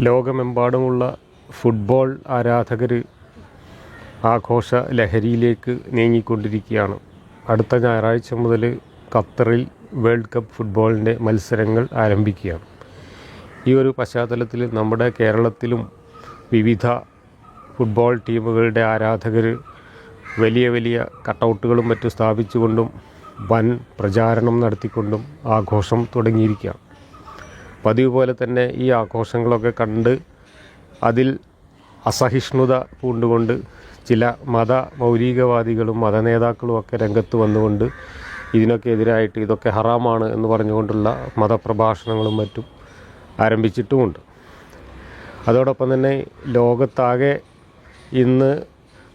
ലോകമെമ്പാടുമുള്ള ഫുട്ബോൾ ആരാധകർ ആഘോഷ ലഹരിയിലേക്ക് നീങ്ങിക്കൊണ്ടിരിക്കുകയാണ്. അടുത്ത ഞായറാഴ്ച മുതൽ ഖത്തറിൽ വേൾഡ് കപ്പ് ഫുട്ബോളിന്റെ മത്സരങ്ങൾ ആരംഭിക്കുകയാണ്. ഈ ഒരു പശ്ചാത്തലത്തിൽ നമ്മുടെ കേരളത്തിലും വിവിധ ഫുട്ബോൾ ടീമുകളുടെ ആരാധകർ വലിയ വലിയ കട്ടൗട്ടുകളും മറ്റും സ്ഥാപിച്ചുകൊണ്ടും വൻ പ്രചാരണം നടത്തിക്കൊണ്ടും ആഘോഷം തുടങ്ങിയിരിക്കുകയാണ്. പതിവ് പോലെ തന്നെ ഈ ആഘോഷങ്ങളൊക്കെ കണ്ട് അതിൽ അസഹിഷ്ണുത പൂണ്ടുകൊണ്ട് ചില മത മൗലികവാദികളും മത നേതാക്കളും ഒക്കെ രംഗത്ത് വന്നുകൊണ്ട് ഇതിനൊക്കെ എതിരായിട്ട് ഇതൊക്കെ ഹറാമാണ് എന്ന് പറഞ്ഞുകൊണ്ടുള്ള മതപ്രഭാഷണങ്ങളും മറ്റും ആരംഭിച്ചിട്ടുമുണ്ട്. അതോടൊപ്പം തന്നെ ലോകത്താകെ ഇന്ന്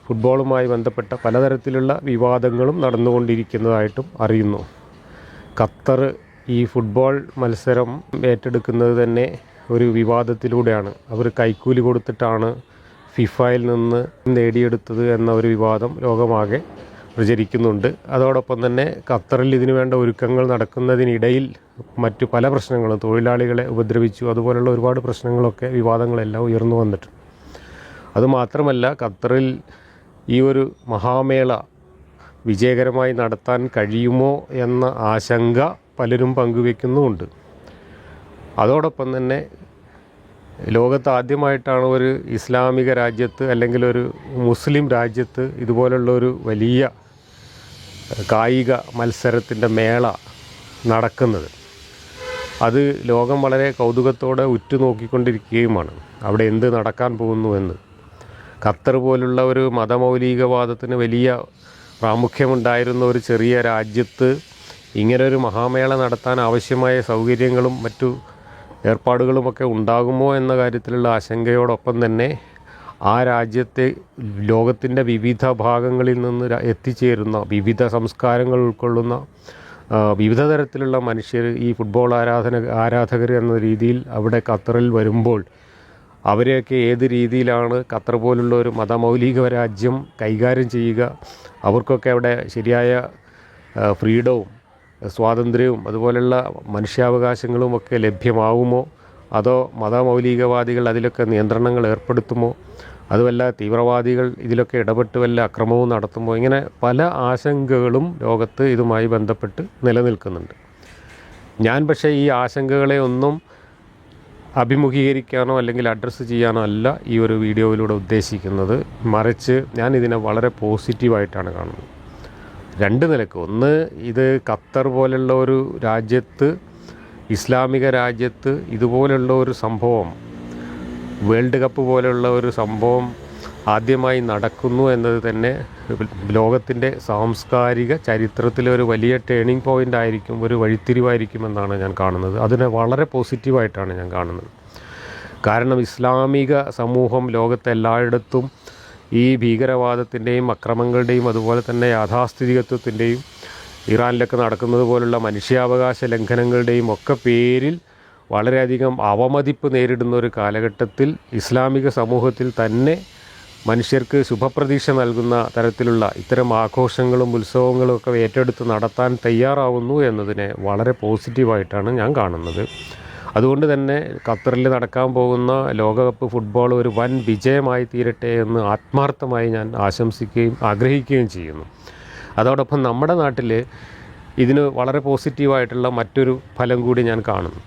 ഫുട്ബോളുമായി ബന്ധപ്പെട്ട പലതരത്തിലുള്ള വിവാദങ്ങളും നടന്നുകൊണ്ടിരിക്കുന്നതായിട്ടും അറിയുന്നു. ഖത്തർ ഈ ഫുട്ബോൾ മത്സരം ഏറ്റെടുക്കുന്നത് തന്നെ ഒരു വിവാദത്തിലൂടെയാണ്. അവർ കൈക്കൂലി കൊടുത്തിട്ടാണ് ഫിഫയിൽ നിന്ന് നേടിയെടുത്തത് എന്ന ഒരു വിവാദം ലോകമാകെ പ്രചരിക്കുന്നുണ്ട്. അതോടൊപ്പം തന്നെ ഖത്തറിൽ ഇതിനു വേണ്ട ഒരുക്കങ്ങൾ നടക്കുന്നതിനിടയിൽ മറ്റു പല പ്രശ്നങ്ങളും തൊഴിലാളികളെ ഉപദ്രവിച്ചു. അതുപോലുള്ള ഒരുപാട് പ്രശ്നങ്ങളൊക്കെ വിവാദങ്ങളെല്ലാം ഉയർന്നു വന്നിട്ടുണ്ട്. അതുമാത്രമല്ല ഖത്തറിൽ ഈ ഒരു മഹാമേള വിജയകരമായി നടത്താൻ കഴിയുമോ എന്ന ആശങ്ക പലരും പങ്കുവെക്കുന്നുമുണ്ട്. അതോടൊപ്പം തന്നെ ലോകത്ത് ആദ്യമായിട്ടാണ് ഒരു ഇസ്ലാമിക രാജ്യത്ത് അല്ലെങ്കിൽ ഒരു മുസ്ലിം രാജ്യത്ത് ഇതുപോലുള്ള ഒരു വലിയ കായിക മത്സരത്തിന്റെ മേള നടക്കുന്നത്. അത് ലോകം വളരെ കൗതുകത്തോടെ ഉറ്റുനോക്കിക്കൊണ്ടിരിക്കുകയുമാണ്. അവിടെ എന്ത് നടക്കാൻ പോകുന്നു എന്ന്. ഖത്തർ പോലുള്ള ഒരു മതമൗലികവാദത്തിന് വലിയ പ്രാമുഖ്യമുണ്ടായിരുന്ന ഒരു ചെറിയ രാജ്യത്ത് ഇങ്ങനൊരു മഹാമേള നടത്താൻ ആവശ്യമായ സൗകര്യങ്ങളും മറ്റു ഏർപ്പാടുകളുമൊക്കെ ഉണ്ടാകുമോ എന്ന കാര്യത്തിലുള്ള ആശങ്കയോടൊപ്പം തന്നെ ആ രാജ്യത്തെ ലോകത്തിന്റെ വിവിധ ഭാഗങ്ങളിൽ നിന്ന് എത്തിച്ചേരുന്ന വിവിധ സംസ്കാരങ്ങൾ ഉൾക്കൊള്ളുന്ന വിവിധ തരത്തിലുള്ള മനുഷ്യർ ഈ ഫുട്ബോൾ ആരാധന ആരാധകർ എന്ന രീതിയിൽ അവിടെ ഖത്തറിൽ വരുമ്പോൾ അവരെയൊക്കെ ഏത് രീതിയിലാണ് ഖത്തർ പോലുള്ള ഒരു മതമൗലിക രാജ്യം കൈകാര്യം ചെയ്യുക അവർക്കൊക്കെ അവിടെ ശരിയായ ഫ്രീഡവും സ്വാതന്ത്ര്യവും അതുപോലെയുള്ള മനുഷ്യാവകാശങ്ങളും ഒക്കെ ലഭ്യമാവുമോ? അതോ മതമൗലികവാദികൾ അതിലൊക്കെ നിയന്ത്രണങ്ങൾ ഏർപ്പെടുത്തുമോ? അതുമല്ല തീവ്രവാദികൾ ഇതിലൊക്കെ ഇടപെട്ട് വല്ല അക്രമവും നടത്തുമോ? ഇങ്ങനെ പല ആശങ്കകളും ലോകത്ത് ഇതുമായി ബന്ധപ്പെട്ട് നിലനിൽക്കുന്നുണ്ട്. ഞാൻ പക്ഷേ ഈ ആശങ്കകളെ ഒന്നും അഭിമുഖീകരിക്കാനോ അല്ലെങ്കിൽ അഡ്രസ്സ് ചെയ്യാനോ അല്ല ഈ ഒരു വീഡിയോയിലൂടെ ഉദ്ദേശിക്കുന്നത്. മറിച്ച് ഞാൻ ഇതിനെ വളരെ പോസിറ്റീവായിട്ടാണ് കാണുന്നത്. രണ്ട് നിലയ്ക്ക്. ഒന്ന് ഇത് ഖത്തർ പോലുള്ള ഒരു രാജ്യത്ത് ഇസ്ലാമിക രാജ്യത്ത് ഇതുപോലുള്ള ഒരു സംഭവം വേൾഡ് കപ്പ് പോലെയുള്ള ഒരു സംഭവം ആദ്യമായി നടക്കുന്നു എന്നത് തന്നെ ലോകത്തിന്റെ സാംസ്കാരിക ചരിത്രത്തിലെ ഒരു വലിയ ടേണിംഗ് പോയിന്റ് ആയിരിക്കും ഒരു വഴിത്തിരിവായിരിക്കുമെന്നാണ് ഞാൻ കാണുന്നത്. അതിനെ വളരെ പോസിറ്റീവായിട്ടാണ് ഞാൻ കാണുന്നത്. കാരണം ഇസ്ലാമിക സമൂഹം ലോകത്തെ എല്ലായിടത്തും ഈ ഭീകരവാദത്തിന്റെയും അക്രമങ്ങളുടെയും അതുപോലെ തന്നെ യാഥാസ്ഥിതികത്വത്തിന്റെയും ഇറാനിലൊക്കെ നടക്കുന്നത് പോലുള്ള മനുഷ്യാവകാശ ലംഘനങ്ങളുടെയും ഒക്കെ പേരിൽ വളരെയധികം അവമതിപ്പ് നേരിടുന്ന ഒരു കാലഘട്ടത്തിൽ ഇസ്ലാമിക സമൂഹത്തിൽ തന്നെ മനുഷ്യർക്ക് ശുഭപ്രതീക്ഷ നൽകുന്ന തരത്തിലുള്ള ഇത്തരം ആഘോഷങ്ങളും ഉത്സവങ്ങളും ഒക്കെ ഏറ്റെടുത്ത് നടത്താൻ തയ്യാറാവുന്നു എന്നതിനെ വളരെ പോസിറ്റീവായിട്ടാണ് ഞാൻ കാണുന്നത്. അതുകൊണ്ട് തന്നെ ഖത്തറിൽ നടക്കാൻ പോകുന്ന ലോകകപ്പ് ഫുട്ബോൾ ഒരു വൻ വിജയമായി തീരട്ടെ എന്ന് ആത്മാർത്ഥമായി ഞാൻ ആശംസിക്കുകയും ആഗ്രഹിക്കുകയും ചെയ്യുന്നു. അതോടൊപ്പം നമ്മുടെ നാട്ടിൽ ഇതിന് വളരെ പോസിറ്റീവായിട്ടുള്ള മറ്റൊരു ഫലം കൂടി ഞാൻ കാണുന്നു.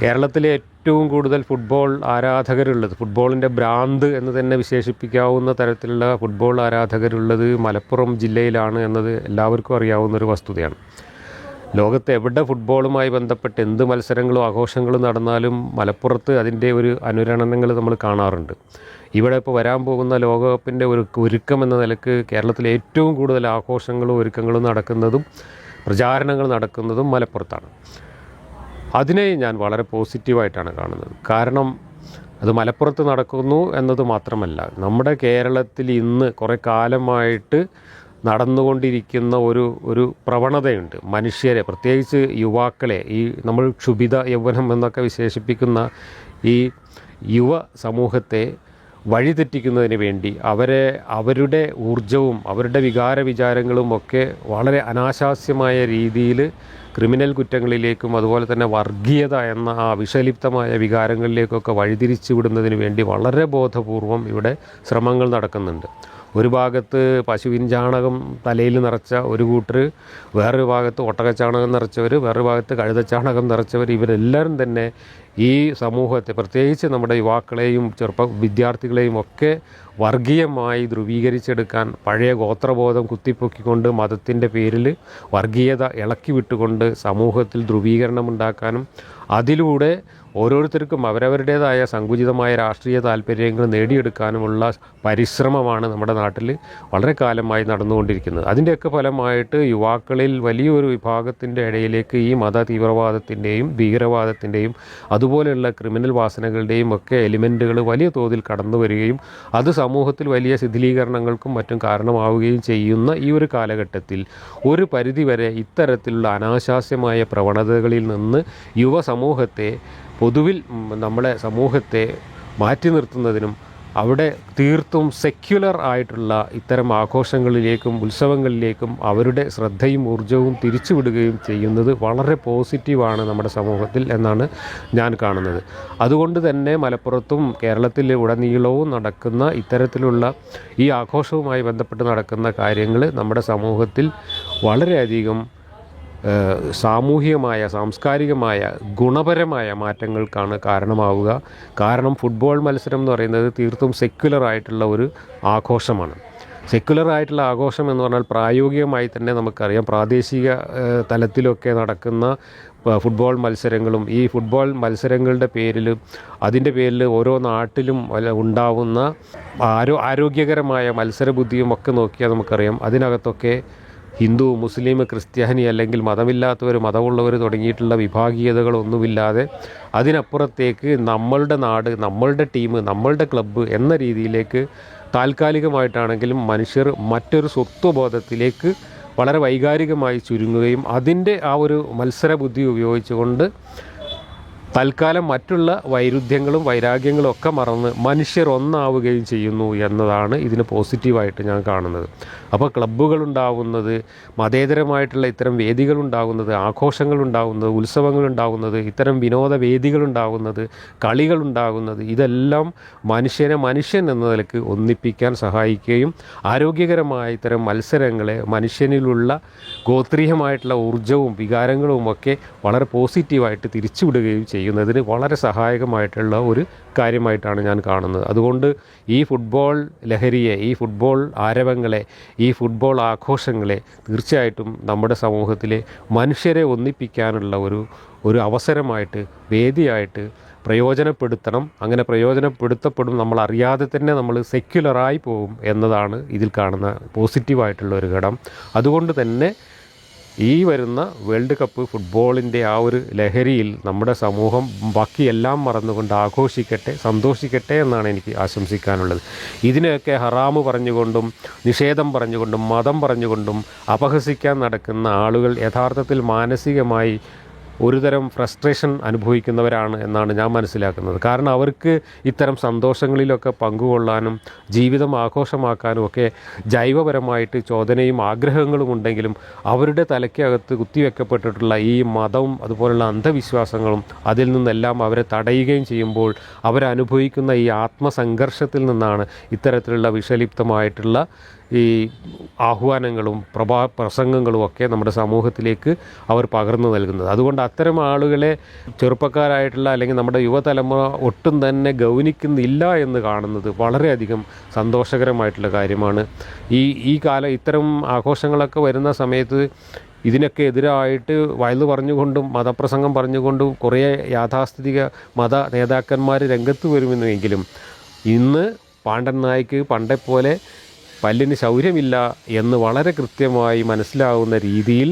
കേരളത്തിലെ ഏറ്റവും കൂടുതൽ ഫുട്ബോൾ ആരാധകരുള്ളത് ഫുട്ബോളിന്റെ ഭ്രാന്ത് എന്ന് തന്നെ വിശേഷിപ്പിക്കാവുന്ന തരത്തിലുള്ള ഫുട്ബോൾ ആരാധകരുള്ളത് മലപ്പുറം ജില്ലയിലാണ് എന്നത് എല്ലാവർക്കും അറിയാവുന്ന ഒരു വസ്തുതയാണ്. ലോകത്ത് എവിടെ ഫുട്ബോളുമായി ബന്ധപ്പെട്ട് എന്ത് മത്സരങ്ങളും ആഘോഷങ്ങളും നടന്നാലും മലപ്പുറത്ത് അതിന്റെ ഒരു അനുരണനങ്ങൾ നമ്മൾ കാണാറുണ്ട്. ഇവിടെ ഇപ്പോൾ വരാൻ പോകുന്ന ലോകകപ്പിന്റെ ഒരു ഒരുക്കം എന്ന നിലയ്ക്ക് കേരളത്തിലെ ഏറ്റവും കൂടുതൽ ആഘോഷങ്ങളും ഒരുക്കങ്ങളും നടക്കുന്നതും പ്രചാരണങ്ങൾ നടക്കുന്നതും മലപ്പുറത്താണ്. അതിനെ ഞാൻ വളരെ പോസിറ്റീവായിട്ടാണ് കാണുന്നത്. കാരണം അത് മലപ്പുറത്ത് നടക്കുന്നു എന്നത് മാത്രമല്ല നമ്മുടെ കേരളത്തിൽ ഇന്ന് കുറേ കാലമായിട്ട് നടന്നുകൊണ്ടിരിക്കുന്ന ഒരു ഒരു പ്രവണതയുണ്ട്. മനുഷ്യരെ പ്രത്യേകിച്ച് യുവാക്കളെ ഈ നമ്മൾ ക്ഷുഭിത യൗവനം എന്നൊക്കെ വിശേഷിപ്പിക്കുന്ന ഈ യുവ സമൂഹത്തെ വഴിതെറ്റിക്കുന്നതിന് വേണ്ടി അവരെ അവരുടെ ഊർജവും അവരുടെ വികാര വിചാരങ്ങളും ഒക്കെ വളരെ അനാശാസ്യമായ രീതിയിൽ ക്രിമിനൽ കുറ്റങ്ങളിലേക്കും അതുപോലെ തന്നെ വർഗീയത എന്ന ആ വിഷലിപ്തമായ വികാരങ്ങളിലേക്കൊക്കെ വഴിതിരിച്ചു വിടുന്നതിന് വേണ്ടി വളരെ ബോധപൂർവം ഇവിടെ ശ്രമങ്ങൾ നടക്കുന്നുണ്ട്. ഒരു ഭാഗത്ത് പശുവിൻ ചാണകം തലയിൽ നിറച്ച ഒരു കൂട്ടർ വേറൊരു ഭാഗത്ത് ഒട്ടകച്ചാണകം നിറച്ചവർ വേറൊരു ഭാഗത്ത് കഴുതച്ചാണകം നിറച്ചവർ ഇവരെല്ലാവരും തന്നെ ഈ സമൂഹത്തെ പ്രത്യേകിച്ച് നമ്മുടെ യുവാക്കളെയും ചെറുപ്പ വിദ്യാർത്ഥികളെയും ഒക്കെ വർഗീയമായി ധ്രുവീകരിച്ചെടുക്കാൻ പഴയ ഗോത്രബോധം കുത്തിപ്പൊക്കിക്കൊണ്ട് മതത്തിന്റെ പേരിൽ വർഗീയത ഇളക്കി വിട്ടുകൊണ്ട് സമൂഹത്തിൽ ധ്രുവീകരണം ഉണ്ടാക്കാനും അതിലൂടെ ഓരോരുത്തർക്കും അവരവരുടേതായ സങ്കുചിതമായ രാഷ്ട്രീയ താല്പര്യങ്ങൾ നേടിയെടുക്കാനുമുള്ള പരിശ്രമമാണ് നമ്മുടെ നാട്ടിൽ വളരെ കാലമായി നടന്നുകൊണ്ടിരിക്കുന്നത്. അതിന്റെയൊക്കെ ഫലമായിട്ട് യുവാക്കളിൽ വലിയൊരു വിഭാഗത്തിന്റെ ഇടയിലേക്ക് ഈ മത തീവ്രവാദത്തിന്റെയും ഭീകരവാദത്തിന്റെയും അതുപോലെയുള്ള ക്രിമിനൽ വാസനകളുടെയും ഒക്കെ എലിമെന്റുകൾ വലിയ തോതിൽ കടന്നു വരികയും അത് സമൂഹത്തിൽ വലിയ ശിഥിലീകരണങ്ങൾക്കും മറ്റും കാരണമാവുകയും ചെയ്യുന്ന ഈ ഒരു കാലഘട്ടത്തിൽ ഒരു പരിധിവരെ ഇത്തരത്തിലുള്ള അനാശാസ്യമായ പ്രവണതകളിൽ നിന്ന് യുവസമൂഹത്തെ പൊതുവിൽ നമ്മളെ സമൂഹത്തെ മാറ്റി നിർത്തുന്നതിനും അവിടെ തീർത്തും സെക്യുലർ ആയിട്ടുള്ള ഇത്തരം ആഘോഷങ്ങളിലേക്കും ഉത്സവങ്ങളിലേക്കും അവരുടെ ശ്രദ്ധയും ഊർജവും തിരിച്ചുവിടുകയും ചെയ്യുന്നത് വളരെ പോസിറ്റീവാണ് നമ്മുടെ സമൂഹത്തിൽ എന്നാണ് ഞാൻ കാണുന്നത്. അതുകൊണ്ട് തന്നെ മലപ്പുറത്തും കേരളത്തിൽ ഉടനീളവും നടക്കുന്ന ഇത്തരത്തിലുള്ള ഈ ആഘോഷവുമായി ബന്ധപ്പെട്ട് നടക്കുന്ന കാര്യങ്ങൾ നമ്മുടെ സമൂഹത്തിൽ വളരെയധികം സാമൂഹികമായ സാംസ്കാരികമായ ഗുണപരമായ മാറ്റങ്ങൾക്കാണ് കാരണമാവുക. കാരണം ഫുട്ബോൾ മത്സരം എന്ന് പറയുന്നത് തീർത്തും സെക്യുലറായിട്ടുള്ള ഒരു ആഘോഷമാണ്. സെക്യുലറായിട്ടുള്ള ആഘോഷം എന്ന് പറഞ്ഞാൽ പ്രായോഗികമായി തന്നെ നമുക്കറിയാം. പ്രാദേശിക തലത്തിലൊക്കെ നടക്കുന്ന ഫുട്ബോൾ മത്സരങ്ങളും ഈ ഫുട്ബോൾ മത്സരങ്ങളുടെ പേരിൽ അതിന്റെ പേരിൽ ഓരോ നാട്ടിലും ഉണ്ടാവുന്ന ആരോ ആരോഗ്യകരമായ മത്സരബുദ്ധിയും ഒക്കെ നോക്കിയാൽ നമുക്കറിയാം. അതിനകത്തൊക്കെ ഹിന്ദു മുസ്ലിം ക്രിസ്ത്യാനി അല്ലെങ്കിൽ മതമില്ലാത്തവർ മതമുള്ളവർ തുടങ്ങിയിട്ടുള്ള വിഭാഗീയതകളൊന്നുമില്ലാതെ അതിനപ്പുറത്തേക്ക് നമ്മളുടെ നാട് നമ്മളുടെ ടീം നമ്മളുടെ ക്ലബ്ബ് എന്ന രീതിയിലേക്ക് താൽക്കാലികമായിട്ടാണെങ്കിലും മനുഷ്യർ മറ്റൊരു സ്വത്വബോധത്തിലേക്ക് വളരെ വൈകാരികമായി ചുരുങ്ങുകയും അതിന്റെ ആ ഒരു മത്സരബുദ്ധി ഉപയോഗിച്ചുകൊണ്ട് തൽക്കാലം മറ്റുള്ള വൈരുദ്ധ്യങ്ങളും വൈരാഗ്യങ്ങളും ഒക്കെ മറന്ന് മനുഷ്യർ ഒന്നാവുകയും ചെയ്യുന്നു എന്നതാണ് ഇതിന് പോസിറ്റീവായിട്ട് ഞാൻ കാണുന്നത്. അപ്പോൾ ക്ലബ്ബുകളുണ്ടാകുന്നത് മതേതരമായിട്ടുള്ള ഇത്തരം വേദികളുണ്ടാകുന്നത് ആഘോഷങ്ങളുണ്ടാകുന്നത് ഉത്സവങ്ങളുണ്ടാകുന്നത് ഇത്തരം വിനോദ വേദികളുണ്ടാകുന്നത് കളികളുണ്ടാകുന്നത് ഇതെല്ലാം മനുഷ്യനെ മനുഷ്യൻ എന്ന നിലയ്ക്ക് ഒന്നിപ്പിക്കാൻ സഹായിക്കുകയും ആരോഗ്യകരമായ ഇത്തരം മത്സരങ്ങളെ മനുഷ്യനിലുള്ള ഗോത്രീയമായിട്ടുള്ള ഊർജവും വികാരങ്ങളും ഒക്കെ വളരെ പോസിറ്റീവായിട്ട് തിരിച്ചുവിടുകയും ചെയ്യുന്നതിന് വളരെ സഹായകമായിട്ടുള്ള ഒരു കാര്യമായിട്ടാണ് ഞാൻ കാണുന്നത്. അതുകൊണ്ട് ഈ ഫുട്ബോൾ ലഹരിയെ ഈ ഫുട്ബോൾ ആരവങ്ങളെ ഈ ഫുട്ബോൾ ആഘോഷങ്ങളെ തീർച്ചയായിട്ടും നമ്മുടെ സമൂഹത്തിലെ മനുഷ്യരെ ഒന്നിപ്പിക്കാനുള്ള ഒരു ഒരു അവസരമായിട്ട് വേദിയായിട്ട് പ്രയോജനപ്പെടുത്തണം. അങ്ങനെ പ്രയോജനപ്പെടുത്തപ്പെടും നമ്മൾ അറിയാതെ തന്നെ നമ്മൾ സെക്യുലറായി പോകും എന്നതാണ് ഇതിൽ കാണുന്ന പോസിറ്റീവായിട്ടുള്ള ഒരു ഘടം. അതുകൊണ്ട് തന്നെ ഈ വരുന്ന വേൾഡ് കപ്പ് ഫുട്ബോളിന്റെ ആ ഒരു ലഹരിയിൽ നമ്മുടെ സമൂഹം ബാക്കിയെല്ലാം മറന്നുകൊണ്ട് ആഘോഷിക്കട്ടെ സന്തോഷിക്കട്ടെ എന്നാണ് എനിക്ക് ആശംസിക്കാനുള്ളത്. ഇതിനെയൊക്കെ ഹറാമ് പറഞ്ഞുകൊണ്ടും നിഷേധം പറഞ്ഞുകൊണ്ടും മതം പറഞ്ഞുകൊണ്ടും അപഹസിക്കാൻ നടക്കുന്ന ആളുകൾ യഥാർത്ഥത്തിൽ മാനസികമായി ഒരുതരം ഫ്രസ്ട്രേഷൻ അനുഭവിക്കുന്നവരാണ് എന്നാണ് ഞാൻ മനസ്സിലാക്കുന്നത്. കാരണം അവർക്ക് ഇത്തരം സന്തോഷങ്ങളിലൊക്കെ പങ്കുകൊള്ളാനും ജീവിതം ആഘോഷമാക്കാനും ഒക്കെ ജൈവപരമായിട്ട് ചോദനയും ആഗ്രഹങ്ങളും ഉണ്ടെങ്കിലും അവരുടെ തലയ്ക്കകത്ത് കുത്തിവെക്കപ്പെട്ടിട്ടുള്ള ഈ മതവും അതുപോലുള്ള അന്ധവിശ്വാസങ്ങളും അതിൽ നിന്നെല്ലാം അവരെ തടയുകയും ചെയ്യുമ്പോൾ അവരനുഭവിക്കുന്ന ഈ ആത്മസംഘർഷത്തിൽ നിന്നാണ് ഇത്തരത്തിലുള്ള വിഷലിപ്തമായിട്ടുള്ള ഈ ആഹ്വാനങ്ങളും പ്രഭാ പ്രസംഗങ്ങളും ഒക്കെ നമ്മുടെ സമൂഹത്തിലേക്ക് അവർ പകർന്നു നൽകുന്നത്. അതുകൊണ്ട് അത്തരം ആളുകളെ ചെറുപ്പക്കാരായിട്ടുള്ള അല്ലെങ്കിൽ നമ്മുടെ യുവതലമുറ ഒട്ടും തന്നെ ഗൗനിക്കുന്നില്ല എന്ന് കാണുന്നത് വളരെയധികം സന്തോഷകരമായിട്ടുള്ള കാര്യമാണ്. ഈ ഈ കാലം ഇത്തരം ആഘോഷങ്ങളൊക്കെ വരുന്ന സമയത്ത് ഇതിനൊക്കെ എതിരായിട്ട് വയലു പറഞ്ഞുകൊണ്ടും മതപ്രസംഗം പറഞ്ഞുകൊണ്ടും കുറേ യാഥാസ്ഥിതിക മത നേതാക്കന്മാർ രംഗത്ത് വരുമെന്നെങ്കിലും ഇന്ന് പാണ്ഡൻ നായ്ക്ക് പണ്ടേ പോലെ പല്ലിന് ശൗര്യമില്ല എന്ന് വളരെ കൃത്യമായി മനസ്സിലാവുന്ന രീതിയിൽ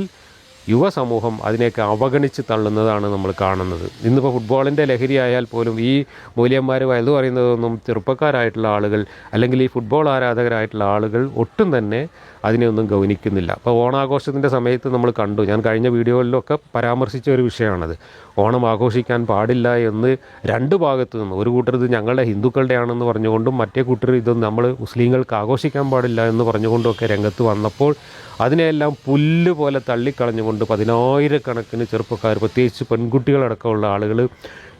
യുവസമൂഹം അതിനെയൊക്കെ അവഗണിച്ച് തള്ളുന്നതാണ് നമ്മൾ കാണുന്നത്. ഇന്നിപ്പോൾ ഫുട്ബോളിന്റെ ലഹരി ആയാൽ പോലും ഈ മൂല്യന്മാർ വലുത് പറയുന്നതൊന്നും ചെറുപ്പക്കാരായിട്ടുള്ള ആളുകൾ അല്ലെങ്കിൽ ഈ ഫുട്ബോൾ ആരാധകരായിട്ടുള്ള ആളുകൾ ഒട്ടും തന്നെ അതിനെയൊന്നും ഗൗനിക്കുന്നില്ല. അപ്പോൾ ഓണാഘോഷത്തിന്റെ സമയത്ത് നമ്മൾ കണ്ടു. ഞാൻ കഴിഞ്ഞ വീഡിയോകളിലൊക്കെ പരാമർശിച്ച ഒരു വിഷയമാണത്. ഓണം ആഘോഷിക്കാൻ പാടില്ല എന്ന് രണ്ട് ഭാഗത്തു നിന്ന് ഒരു കൂട്ടർ ഇത് ഞങ്ങളുടെ ഹിന്ദുക്കളുടെ ആണെന്ന് പറഞ്ഞുകൊണ്ടും മറ്റേ കൂട്ടർ ഇതൊന്നും നമ്മൾ മുസ്ലിങ്ങൾക്ക് ആഘോഷിക്കാൻ പാടില്ല എന്ന് പറഞ്ഞുകൊണ്ടൊക്കെ രംഗത്ത് വന്നപ്പോൾ അതിനെയെല്ലാം പുല്ല് പോലെ തള്ളിക്കളഞ്ഞുകൊണ്ട് കൊണ്ട് പതിനായിരക്കണക്കിന് ചെറുപ്പക്കാർ പ്രത്യേകിച്ച് പെൺകുട്ടികളടക്കമുള്ള ആളുകൾ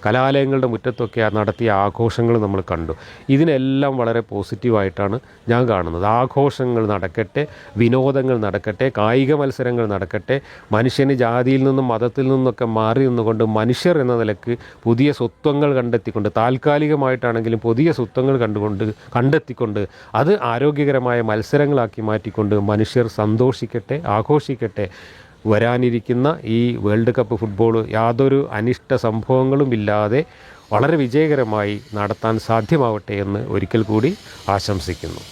കലാലയങ്ങളുടെ മുറ്റത്തൊക്കെ നടത്തിയ ആഘോഷങ്ങൾ നമ്മൾ കണ്ടു. ഇതിനെല്ലാം വളരെ പോസിറ്റീവായിട്ടാണ് ഞാൻ കാണുന്നത്. ആഘോഷങ്ങൾ നടക്കട്ടെ വിനോദങ്ങൾ നടക്കട്ടെ കായിക മത്സരങ്ങൾ നടക്കട്ടെ മനുഷ്യന് ജാതിയിൽ നിന്നും മതത്തിൽ നിന്നൊക്കെ മാറി നിന്നുകൊണ്ട് മനുഷ്യർ എന്ന നിലയ്ക്ക് പുതിയ സ്വത്വങ്ങൾ കണ്ടെത്തിക്കൊണ്ട് താൽക്കാലികമായിട്ടാണെങ്കിലും പുതിയ സ്വത്വങ്ങൾ കണ്ടുകൊണ്ട് കണ്ടെത്തിക്കൊണ്ട് അത് ആരോഗ്യകരമായ മത്സരങ്ങളാക്കി മാറ്റിക്കൊണ്ട് മനുഷ്യർ സന്തോഷിക്കട്ടെ ആഘോഷിക്കട്ടെ. വരാനിരിക്കുന്ന ഈ വേൾഡ് കപ്പ് ഫുട്ബോൾ യാതൊരു അനിഷ്ട സംഭവങ്ങളും ഇല്ലാതെ വളരെ വിജയകരമായി നടത്താൻ സാധ്യമാവട്ടെ എന്ന് ഒരിക്കൽ കൂടി ആശംസിക്കുന്നു.